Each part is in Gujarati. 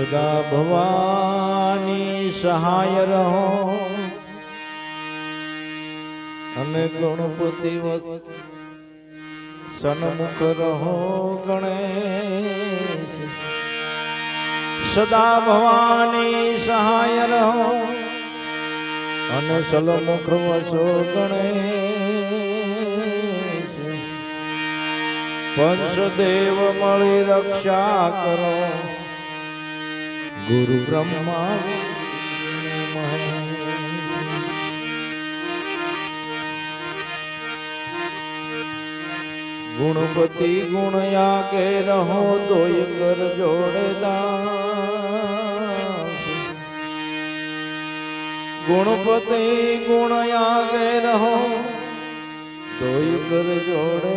સદા ભવાની સહાય રહો અને ગણપતિ સન્મુખ રહો ગણેશ સદા ભવાની સહાય રહો અને સલમુખ વસો ગણેશ પંચદેવ મળી રક્ષા કરો ગુરુ બ્રહ્મા ગુણપતિ ગુણ કે રહો દોય કર જોડેદા ગુણપતિ ગુણ કે રહો દોય કર જોડે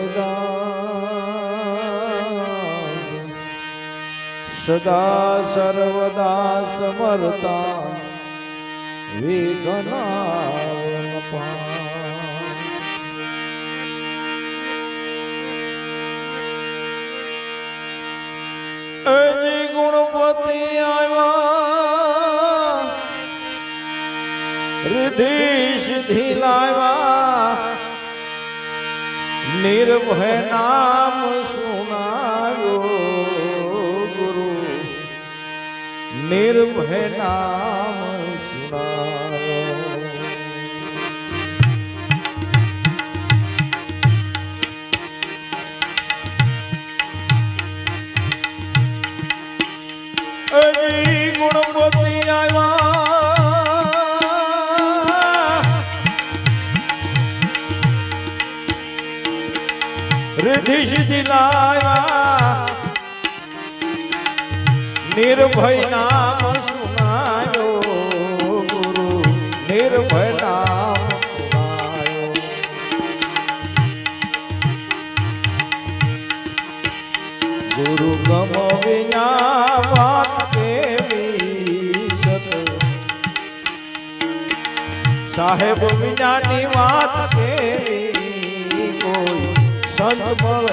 સદા સર્વદા સમર્તા વિઘ્નાયન પા અજી ગુણપતિ આવ્યા રિધિ સિદ્ધિ લાવ્યા નિર્ભય નામ સુનાયો નિર્ભય નામ ગુણપતિ આવ્યા. રિધિ સિદ્ધિ લાવ્યા. નિર્ભય નામ સુનાયો ગુરુ, નિર્ભય નામ સુનાયો. ગુરુ ગમ વિના વાત સાહેબ વિનાની વાત કેવી સંત મળે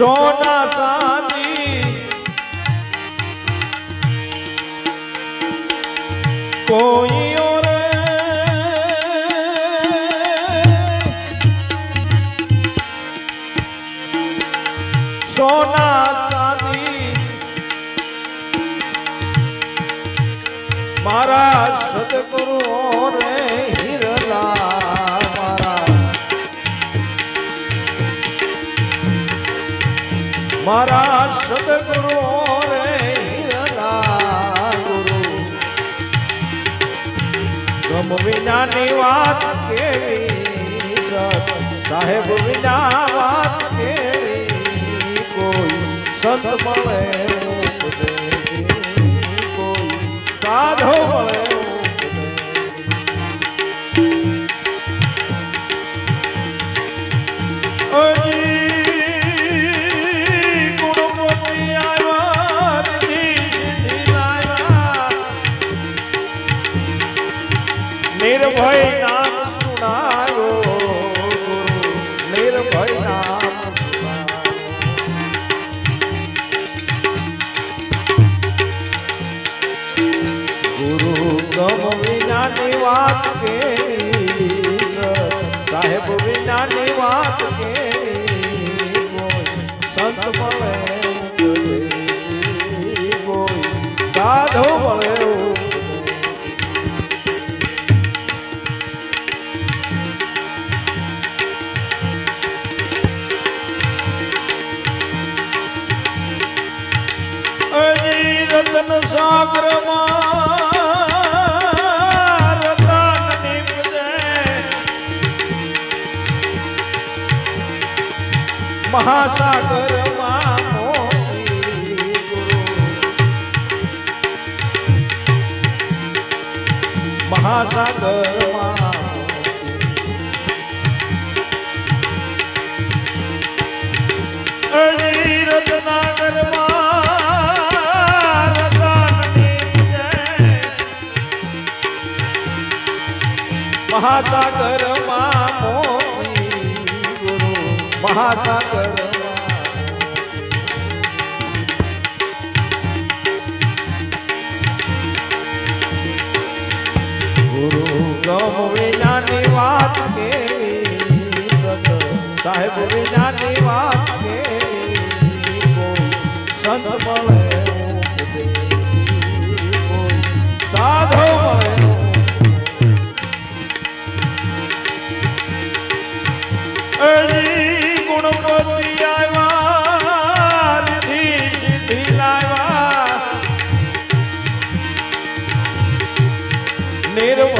સોના ચાંદી કોઈ ઓરે સોના ચાંદી મારા સદગુરુ રે મારા સદગુરુ રે હિરલા ગુરુ ગમ વિનાની વાત કેવી સત સાહેબ વિના વાત કેવી કોઈ સંત મળે ઉપદેશી કોઈ સાધુ મળે ઘન સાગરમાં મહાસાગર મહાસાગર મહાસાગરમાં મોતી ગુરુ મહાસાગરમાં ગુરુ વિનાની વાત કેવી? સાહેબ વિનાની વાત કોઈ સંત મળે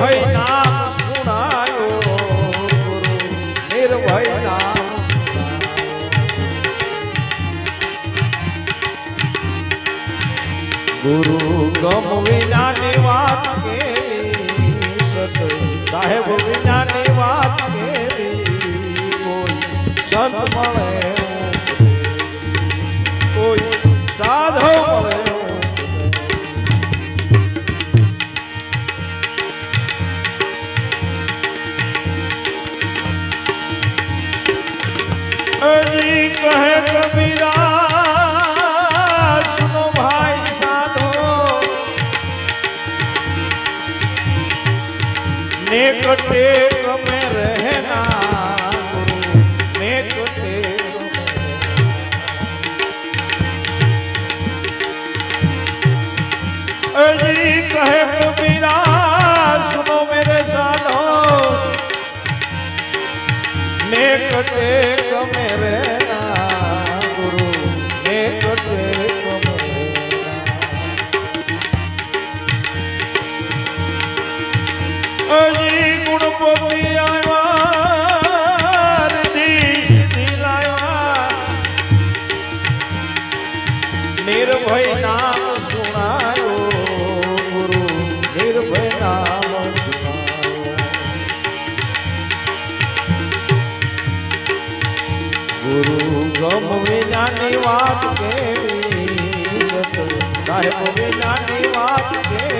નિર્ભય નામ સુણાયો નિર્ભય નામ ગુરુ ગમ વિનાની વાત કેવી? સત સાહેબ, વિનાની વાત કેવી? સંત મળે नेक टेक में रहना नेक टेक में रहना વિનાની વાત કેવી